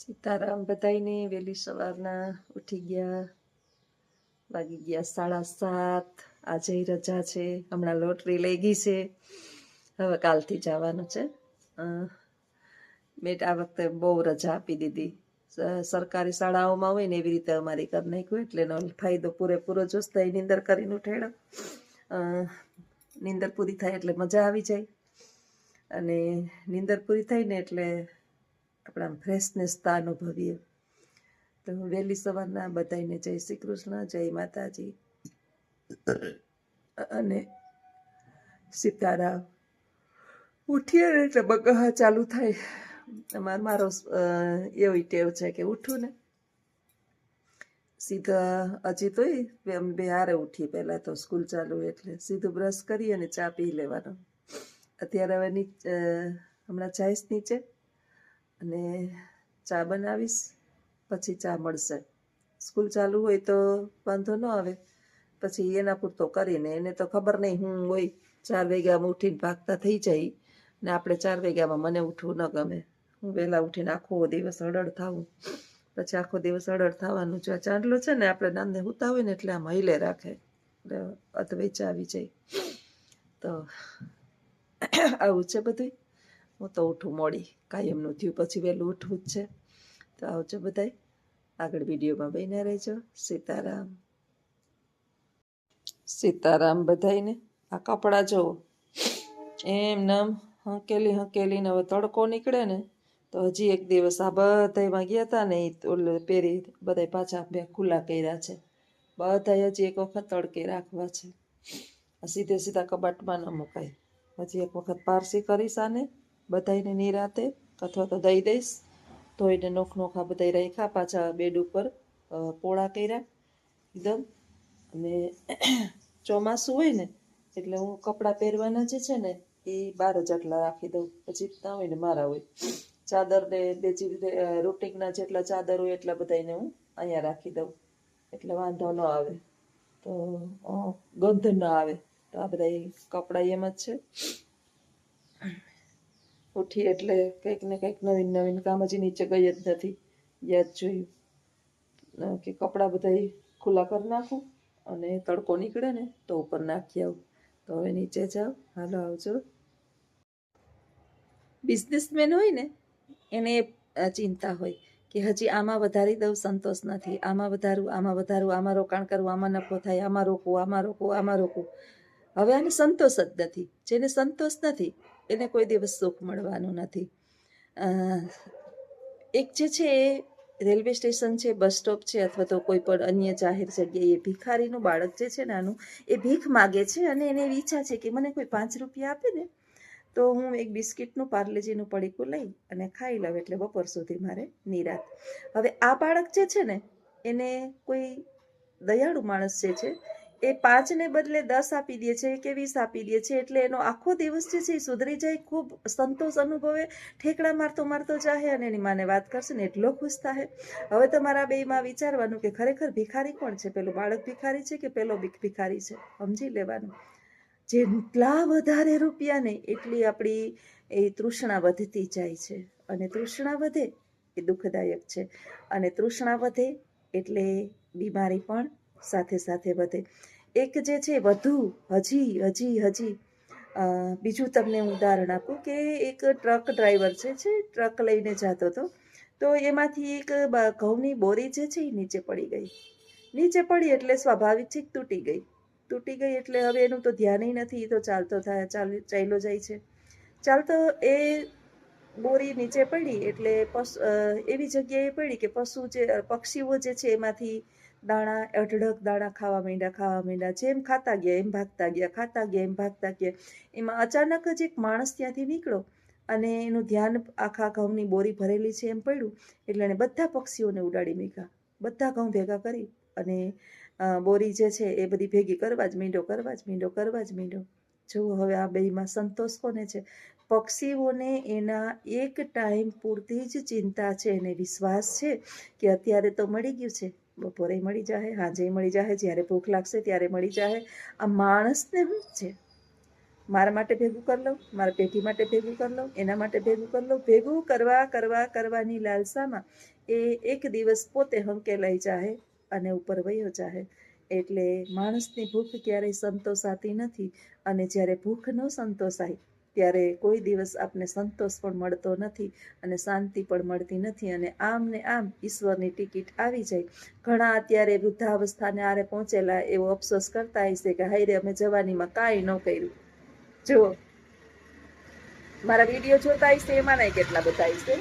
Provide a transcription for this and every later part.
સીતારામ બધાયને વહેલી સવારના ઉઠી ગયા, વાગી ગયા સાડા સાત. આજે રજા છે. હમણાં લોટરી લઈ ગઈ છે. હવે કાલથી જવાનું છે. મેં આ વખતે બહુ રજા આપી દીધી. સરકારી શાળાઓમાં હોય ને એવી રીતે અમારી કરી નાખ્યું એટલે એનો ફાયદો પૂરેપૂરો જોસ્તા નીંદર કરીને ઉઠેડો નીંદર પૂરી થાય એટલે મજા આવી જાય. અને નીંદર પૂરી થાય ને એટલે આપણે ફ્રેશનેસતા અનુભવીએ. તો વહેલી સવારના બધાને જય શ્રી કૃષ્ણ, જય માતાજી. અને સીતારામ. ઉઠીએ ને એટલે બગહા ચાલુ થાય. અમારો મારો એવી ટેવ છે કે ઉઠું ને. સીધા હજી તોય અમે બે હારે ઉઠી પહેલાં તો સ્કૂલ ચાલુ એટલે સીધું બ્રશ કરી અને ચા પી લેવાનો. અત્યારે હવે નીચે હમણાં જાયશ નીચે. અને ચા બનાવીશ, પછી ચા મળશે. સ્કૂલ ચાલુ હોય તો વાંધો ન આવે. પછી એના પૂરતો કરીને, એને તો ખબર નહીં હું હોય. ચાર વાગ્યામાં ઉઠીને ભાગતા થઈ જાય. ને આપણે ચાર વાગ્યામાં મને ઉઠવું ન ગમે. હું વહેલા ઉઠીને આખો દિવસ અડડ થાવું. પછી આખો દિવસ અડડ થવાનું જો ચાંદલો છે ને, આપણે નાંદે હુતા હોય ને એટલે આમ હૈલે રાખે. એટલે અધવેચા આવી જાય. તો આવું છે બધું હું તો ઉઠું મોડી કાયમનું થયું પછી વહેલું ઉઠવું જ છે. તો આવજો બધાય. આગળ વિડીયોમાં બન્યા રહેજો. સીતારામ. સીતારામ બધાયને. આ કપડાં જુઓ. એમ નામ હંકેલી હંકેલીને હવે તડકો નીકળે ને, તો હજી એક દિવસ આ બધામાં ગયા હતા ને એ પહેરી બધાય પાછા બે ખુલ્લા કર્યા છે. બધાય હજી એક વખત તડકે રાખવા છે. સીધે સીધા કબાટમાં ન મુકાય. હજી એક વખત પારસી કરીશ આને. બધાયને નિરાતે અથવા તો દઈ દઈશ. ધોઈને નોખ નોખા બધા રાખ્યા, પાછા બેડ ઉપર પોળા કર્યા એકદમ. અને ચોમાસું હોય ને, એટલે હું કપડાં પહેરવાના જે છે ને, એ બાર જ આટલા રાખી દઉં. પછી ના હોય ને મારા હોય. ચાદર ને બેજી રૂટિંગના જેટલા ચાદર હોય એટલા બધાને હું અહીંયા રાખી દઉં. એટલે વાંધો ન આવે. તો ગંધ ન આવે. તો આ બધા કપડાં એમ જ છે. ઉઠી એટલે કંઈક ને કંઈક નવીન નવીન કામ હજી નીચે ગઈ જ નથી. યાદ જોયું. કે કપડાં બધા ખુલ્લા કરી નાખું અને તડકો નીકળે ને તો ઉપર નાખી આવું. તો હવે નીચે જાઓ. હાલો, આવજો. બિઝનેસમેન હોય ને, એને ચિંતા હોય કે હજી આમાં વધારી દઉં, સંતોષ નથી. આમાં વધારું આમાં વધારું, આમાં રોકાણ કરવું આમાં નફો થાય, આમાં રોકવું આમાં રોકવું આમાં રોકવું હવે આને સંતોષ જ નથી. જેને સંતોષ નથી એને કોઈ દિવસ સુખ મળવાનું નથી. એક જે છે એ રેલવે સ્ટેશન છે, બસ સ્ટોપ છે અથવા તો કોઈ પણ અન્ય જાહેર જગ્યાએ ભિખારીનું બાળક જે છે નાનું એ ભીખ માગે છે અને એને એવી ઈચ્છા છે કે મને કોઈ પાંચ રૂપિયા આપે ને, તો હું એક બિસ્કિટનું, પાર્લેજીનું પડીકું લઈ અને ખાઈ લઉં એટલે બપોર સુધી મારે નિરાત. હવે આ બાળક જે છે ને, એને કોઈ દયાળુ માણસ જે છે એ પાંચને બદલે દસ આપી દે છે, કે વીસ આપી દે છે, એટલે એનો આખો દિવસ જે છે એ સુધરી જાય, ખૂબ સંતોષ અનુભવે, ઠેકડા મારતો મારતો જાહે અને એની માને વાત કરશે ને એટલો ખુશ થાય હવે તમારા બેયમાં વિચારવાનું કે ખરેખર ભિખારી કોણ છે? પેલું બાળક ભિખારી છે કે પેલો ભીખ, ભિખારી છે? સમજી લેવાનું. જેટલા વધારે રૂપિયા ને એટલી આપણી એ તૃષ્ણા વધતી જાય છે. અને તૃષ્ણા વધે એ દુઃખદાયક છે. અને તૃષ્ણા વધે એટલે બીમારી પણ સાથે સાથે વધે એક જે છે, વધુ, હજી હજી હજી. બીજું તમને ઉદાહરણ આપું કે એક ટ્રક ડ્રાઈવર છે છે, ટ્રક લઈને જતો હતો, તો એમાંથી એક ઘઉંની બોરી જે છે, એ નીચે પડી ગઈ. નીચે પડી એટલે સ્વાભાવિક છે તૂટી ગઈ. તૂટી ગઈ એટલે હવે એનું તો ધ્યાન નથી, એ તો ચાલતો થાય, ચાલ, ચાલ્યો જાય છે. ચાલતો એ બોરી નીચે પડી એટલે પશુ એવી જગ્યાએ પડી કે પશુ જે પક્ષીઓ જે છે, એમાંથી દાણા, અઢળક દાણા ખાવા માંડ્યા ખાવા માંડ્યા, જેમ ખાતા ગયા, એમ ભાગતા ગયા, ખાતા ગયા, એમ ભાગતા ગયા. એમાં અચાનક જ એક માણસ ત્યાંથી નીકળ્યો અને એનું ધ્યાન આખા ઘઉંની બોરી ભરેલી છે એમ પડ્યું. એટલે એણે બધા પક્ષીઓને ઉડાડી મૂક્યા. બધા ઘઉં ભેગા કરી અને બોરી જે છે એ બધી ભેગી કરવા જ મીંડો, કરવા જ મીંડો, કરવા જ મીંડો. જુઓ હવે આ બેયમાં સંતોષ કોને છે? પક્ષીઓને એના એક ટાઈમ પૂરતી જ ચિંતા છે એને વિશ્વાસ છે કે અત્યારે તો મળી ગયું છે. બપોરે મળી જાહે, સાંજે મળી જાહે, જ્યારે ભૂખ લાગશે ત્યારે મળી જાહે. આ માણસને શું છે? મારા માટે ભેગું કરી લઉં, મારા પેઢી માટે ભેગું કરી લઉં, એના માટે ભેગું કરી લઉં? ભેગું કરવા કરવા, કરવાની લાલસામાં એ એક દિવસ પોતે હંકેલાઈ જાહે અને ઉપર વયો જાહે. એટલે માણસની ભૂખ ક્યારેય સંતોષાતી નથી અને જ્યારે ભૂખ ન સંતોષાય ત્યારે કોઈ દિવસ આપને સંતોષ પણ મળતો નથી અને શાંતિ પણ મળતી નથી અને આમ ને આમ ઈશ્વરની ટિકિટ આવી જાય. ઘણા અત્યારે વૃદ્ધાવસ્થાને આરે પહોંચેલા એવો અફસોસ કરતા હશે કે હાય રે, અમે જવાનીમાં કાંઈ ન કર્યું. જુઓ. મારા વીડિયો જોતા હશે એમાં કેટલા બધા હશે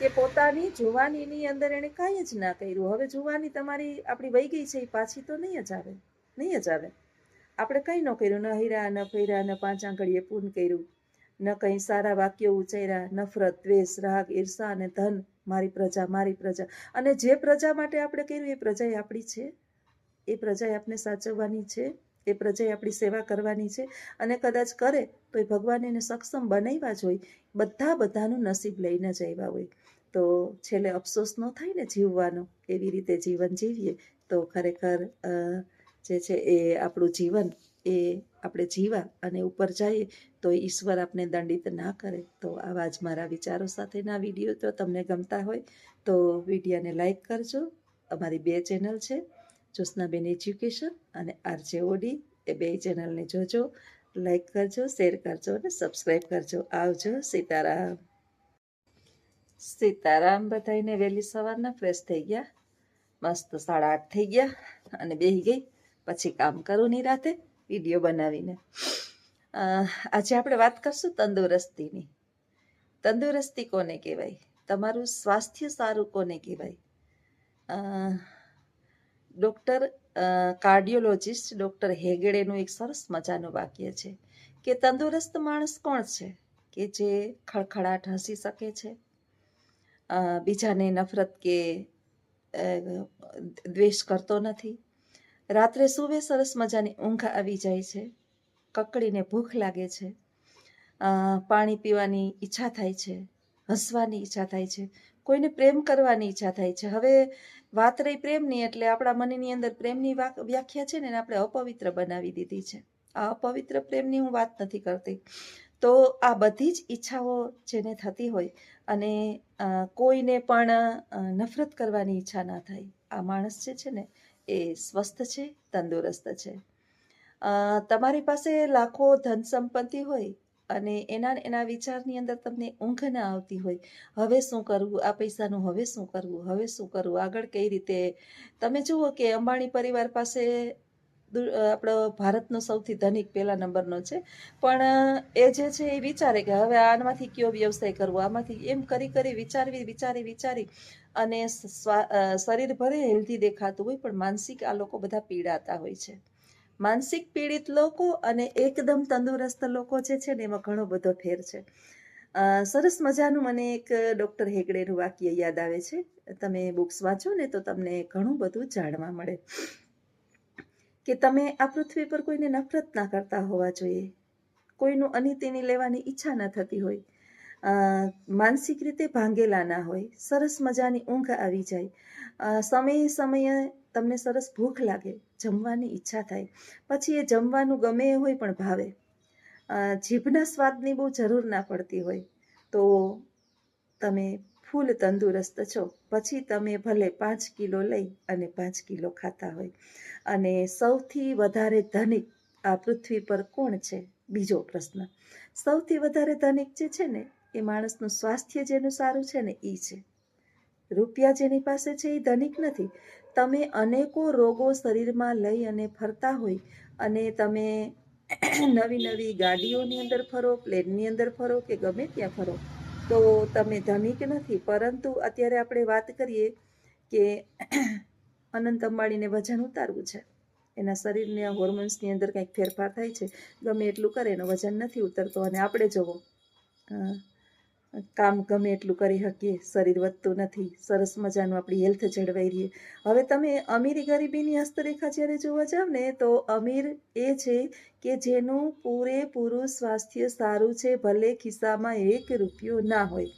કે પોતાની જુવાનીની અંદર એણે કાંઈ જ ના કર્યું. હવે જુવાની તમારી આપણી વહી ગઈ છે એ પાછી તો નહીં જ આવે. નહીં જ આવે. આપણે કંઈ ન કર્યું. ન હીરા, ન ફૈરા, ન પાંચ આંગળીએ પૂન કર્યું. ન કંઈ સારા વાક્યો ઉચ્ચાર્યા નફરત દ્વેષ, રાગ, ઈર્ષા અને ધન મારી પ્રજા મારી પ્રજા. અને જે પ્રજા માટે આપણે કર્યું, એ પ્રજા આપણી છે. એ પ્રજાએ આપણે સાચવવાની છે. એ પ્રજાએ આપણી સેવા કરવાની છે. અને કદાચ કરે તો એ ભગવાન એને સક્ષમ બનાવ્યા જ હોય. બધા બધાનું નસીબ લઈને જ આવ્યા હોય. તો છેલ્લે અફસોસ ન થાય ને જીવવાનો? એવી રીતે જીવન જીવીએ તો ખરેખર જે છે એ આપણું જીવન એ આપણે જીવા અને ઉપર જઈએ તો ઈશ્વર આપને દંડિત ના કરે. તો આવા જ મારા વિચારો સાથેના વીડિયો તો તમને ગમતા હોય તો વિડીયોને લાઈક કરજો. અમારી બે ચેનલ છે, જ્યોત્સનાબેન એજ્યુકેશન અને આરજે ઓડી એ બે ચેનલને જોજો, લાઈક કરજો, શેર કરજો અને સબસ્ક્રાઈબ કરજો. આવજો સીતારામ. સીતારામ બધાઈને વહેલી સવારના ફ્રેશ થઈ ગયા. મસ્ત સાડા આઠ થઈ ગયા અને બેહી ગઈ. પછી કામ કરું નહીં રાતે વીડિયો બનાવીને. આજે આપણે વાત કરશું તંદુરસ્તીની. તંદુરસ્તી કોને કહેવાય? તમારું સ્વાસ્થ્ય સારું કોને કહેવાય? ડૉક્ટર કાર્ડિયોલોજિસ્ટ ડૉક્ટર હેગડેનું એક સરસ મજાનું વાક્ય છે કે તંદુરસ્ત માણસ કોણ છે? કે જે ખડખડાટ હસી શકે છે? બીજાને નફરત કે દ્વેષ કરતો નથી? રાત્રે સૂવે સરસ મજાની ઊંઘ આવી જાય છે. કકડીને ભૂખ લાગે છે. પાણી પીવાની ઈચ્છા થાય છે. હસવાની ઈચ્છા થાય છે. કોઈને પ્રેમ કરવાની ઈચ્છા થાય છે. હવે વાત રહી પ્રેમની એટલે આપણા મનની અંદર પ્રેમની વ્યાખ્યા છે ને એને આપણે અપવિત્ર બનાવી દીધી છે. આ અપવિત્ર પ્રેમની હું વાત નથી કરતી. તો આ બધી જ ઈચ્છાઓ જેને થતી હોય અને કોઈને પણ નફરત કરવાની ઈચ્છા ના થાય. આ માણસ જે છે ને એ સ્વસ્થ છે, તંદુરસ્ત છે. તમારી પાસે લાખો ધન સંપત્તિ હોય અને એના એના વિચારની અંદર તમને ઊંઘ ના આવતી હોય. હવે શું કરવું? આ પૈસાનું હવે શું કરવું? હવે શું કરવું? આગળ કઈ રીતે? તમે જુઓ કે અંબાણી પરિવાર પાસે આપણો ભારતનો સૌથી ધનિક પહેલા નંબરનો છે. પણ એ જે છે એ વિચારે કે હવે આમાંથી કયો વ્યવસાય કરવો? આમાંથી એમ કરી કરી વિચારવી, વિચારી વિચારી અને શરીર ભલે હેલ્ધી દેખાતું હોય પણ માનસિક આ લોકો બધા પીડાતા હોય છે. માનસિક પીડિત લોકો અને એકદમ તંદુરસ્ત લોકો જે છે ને એમાં ઘણો બધો ફેર છે. સરસ મજાનું મને એક ડૉક્ટર હેગડેનું વાક્ય યાદ આવે છે. તમે બુક્સ વાંચો ને તો તમને ઘણું બધું જાણવા મળે. કે તમે આ પૃથ્વી પર કોઈને નફરત ના કરતા હોવા જોઈએ. કોઈનું અનિતિની લેવાની ઈચ્છા ન થતી હોય. માનસિક રીતે ભાંગેલા ના હોય. સરસ મજાની ઊંઘ આવી જાય. સમયે સમયે તમને સરસ ભૂખ લાગે. જમવાની ઈચ્છા થાય. પછી એ જમવાનું ગમે એ હોય પણ ભાવે. જીભના સ્વાદની બહુ જરૂર ના પડતી હોય. તો તમે ફૂલ તંદુરસ્ત છો. પછી તમે ભલે પાંચ કિલો લઈ અને પાંચ કિલો ખાતા હોય. અને સૌથી વધારે ધનિક આ પૃથ્વી પર કોણ છે? બીજો પ્રશ્ન. સૌથી વધારે ધનિક જે છે ને, એ માણસનું સ્વાસ્થ્ય જેનું સારું છે ને એ છે. રૂપિયા જેની પાસે છે એ ધનિક નથી. તમે અનેકો રોગો શરીરમાં લઈ અને ફરતા હોય અને તમે નવી નવી ગાડીઓની અંદર ફરો, પ્લેનની અંદર ફરો કે ગમે ત્યાં ફરો. તો તમે ધનિક નથી? પરંતુ અત્યારે આપણે વાત કરીએ કે અનંત અંબાણીને વજન ઉતારવું છે. એના શરીરને હોર્મોન્સની અંદર કંઈક ફેરફાર થાય છે. ગમે એટલું કરે એનું વજન નથી ઉતરતો. અને આપણે જવો અ, કામ ગમે એટલું કરી શકીએ, શરીર વધતું નથી, સરસ મજાનું આપણી હેલ્થ જળવાઈ રહીએ. હવે તમે અમીરી ગરીબીની હસ્તરેખા જ્યારે જોવા જાવ ને, તો અમીર એ છે કે જેનું પૂરેપૂરું સ્વાસ્થ્ય સારું છે, ભલે ખિસ્સામાં એક રૂપિયો ના હોય.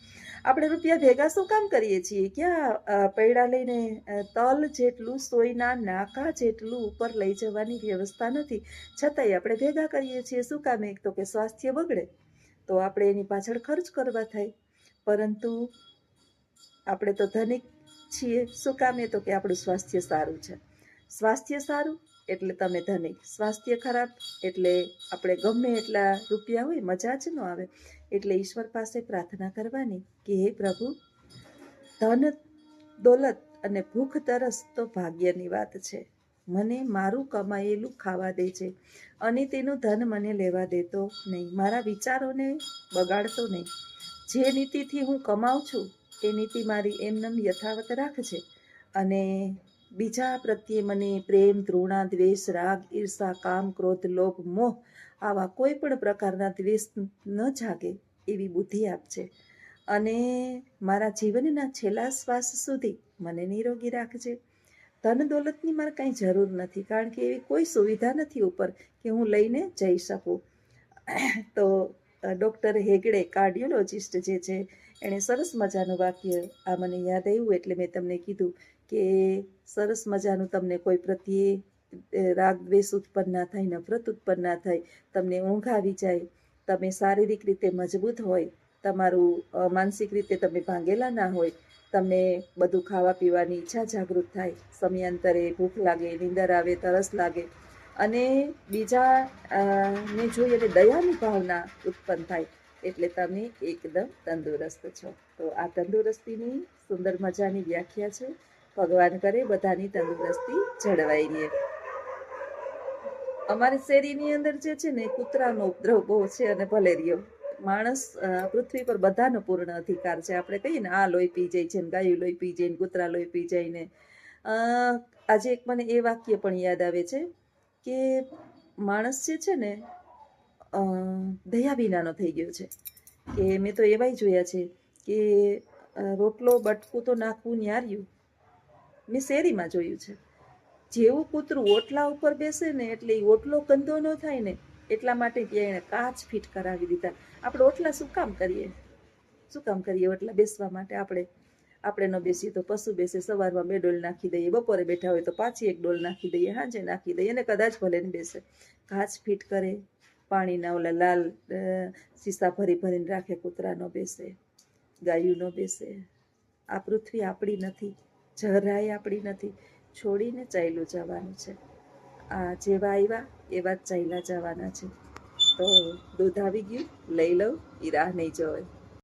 આપણે રૂપિયા ભેગા શું કામ કરીએ છીએ? ક્યાં પૈડા લઈને તલ જેટલું, સોયના નાકા જેટલું ઉપર લઈ જવાની વ્યવસ્થા નથી. છતાંય આપણે ભેગા કરીએ છીએ. શું કામ એક? તો કે સ્વાસ્થ્ય બગડે. તો આપણે એની પાછળ ખર્ચ કરવા થાય. પરંતુ આપણે તો ધનિક છીએ, શું કામ એ તો કે આપણું સ્વાસ્થ્ય સારું છે. સ્વાસ્થ્ય સારું એટલે તમે ધનિક. સ્વાસ્થ્ય ખરાબ એટલે આપણે ગમે એટલા રૂપિયા હોય, મજા જ ન આવે. એટલે ઈશ્વર પાસે પ્રાર્થના કરવાની કે હે પ્રભુ, ધન, દોલત અને ભૂખ તરસ તો ભાગ્યની વાત છે. મને મારું કમાયેલું ખાવા દે છે અને તેનું ધન મને લેવા દેતો નહીં. મારા વિચારોને બગાડતો નહીં. જે નીતિથી હું કમાઉં છું, એ નીતિ મારી એમનેમ યથાવત રાખજે. અને બીજા પ્રત્યે મને પ્રેમ, ધૃણા, દ્વેષ, રાગ, ઈર્ષા, કામ, ક્રોધ, લોભ, મોહ આવા કોઈ પણ પ્રકારના દ્વેષ ન જાગે એવી બુદ્ધિ આપજે. અને મારા જીવનના છેલ્લા શ્વાસ સુધી મને નિરોગી રાખજે. ધન દોલતની મારે કાંઈ જરૂર નથી, કારણ કે એવી કોઈ સુવિધા નથી ઉપર કે હું લઈને જઈ શકું. તો ડૉક્ટર હેગડે, કાર્ડિયોલોજિસ્ટ જે છે, એણે સરસ મજાનું વાક્ય આ મને યાદ આવ્યું એટલે મેં તમને કીધું કે સરસ મજાનું તમને કોઈ પ્રત્યે રાગ, દ્વેષ ઉત્પન્ન ના થાય, નફરત ઉત્પન્ન ના થાય, તમને ઊંઘ આવી જાય, તમે શારીરિક રીતે મજબૂત હોય, તમારું માનસિક રીતે તમે ભાંગેલા ના હોય તમને બધું ખાવા પીવાની ઈચ્છા જાગૃત થાય. સમયાંતરે ભૂખ લાગે, નીંદર આવે, તરસ લાગે અને બીજા ને જોઈએ એટલે દયાની ભાવના ઉત્પન્ન થાય. એટલે તમે એકદમ તંદુરસ્ત છો. તો આ તંદુરસ્તીની સુંદર મજાની વ્યાખ્યા છે. ભગવાન કરે બધાની તંદુરસ્તી જળવાઈ રહે અમારી શેરીની અંદર જે છે ને કૂતરાનો ઉપદ્રવ બહુ છે અને ભલે રહ્યો માણસ પૃથ્વી પર બધાનો પૂર્ણ અધિકાર છે. આપણે કહીએ ને, આ લોહી પી જાય છે ગાયું લોહી પી જાય કૂતરા લોહી પી જાય ને. આજે એક મને એ વાક્ય પણ યાદ આવે છે કે માણસ જે છે ને દયા વિનાનો થઈ ગયો છે. કે મેં તો એવાય જોયા છે કે રોટલો બટકું તો નાખવું ન્યાર્યું મેં શેરીમાં જોયું છે. જેવું કૂતરું ઓટલા ઉપર બેસે ને, એટલે એ ઓટલો ગંદો ન થાય ને એટલા માટે ત્યાં એણે કાચ ફિટ કરાવી દીધા. આપણે ઓટલા શું કામ કરીએ? શું કામ કરીએ ઓટલા બેસવા માટે? આપણે આપણે ન બેસીએ તો પશુ બેસે, સવારમાં બે ડોલ નાખી દઈએ, બપોરે બેઠા હોય તો પાછી એક ડોલ નાખી દઈએ, સાંજે નાખી દઈએ, અને કદાચ ભલે ને બેસે. કાચ ફિટ કરે, પાણીના ઓલા લાલ સીસા ભરી ભરીને રાખે, કૂતરા ન બેસે, ગાયું ન બેસે. આ પૃથ્વી આપણી નથી, જરાય આપણી નથી. છોડીને ચાલ્યું જવાનું છે. આ જેવા આવ્યા એવા ચાલ્યા જવાના છે. તો દૂધ આવી ગયું, લઈ લઉં એ રાહ નહીં જોવે.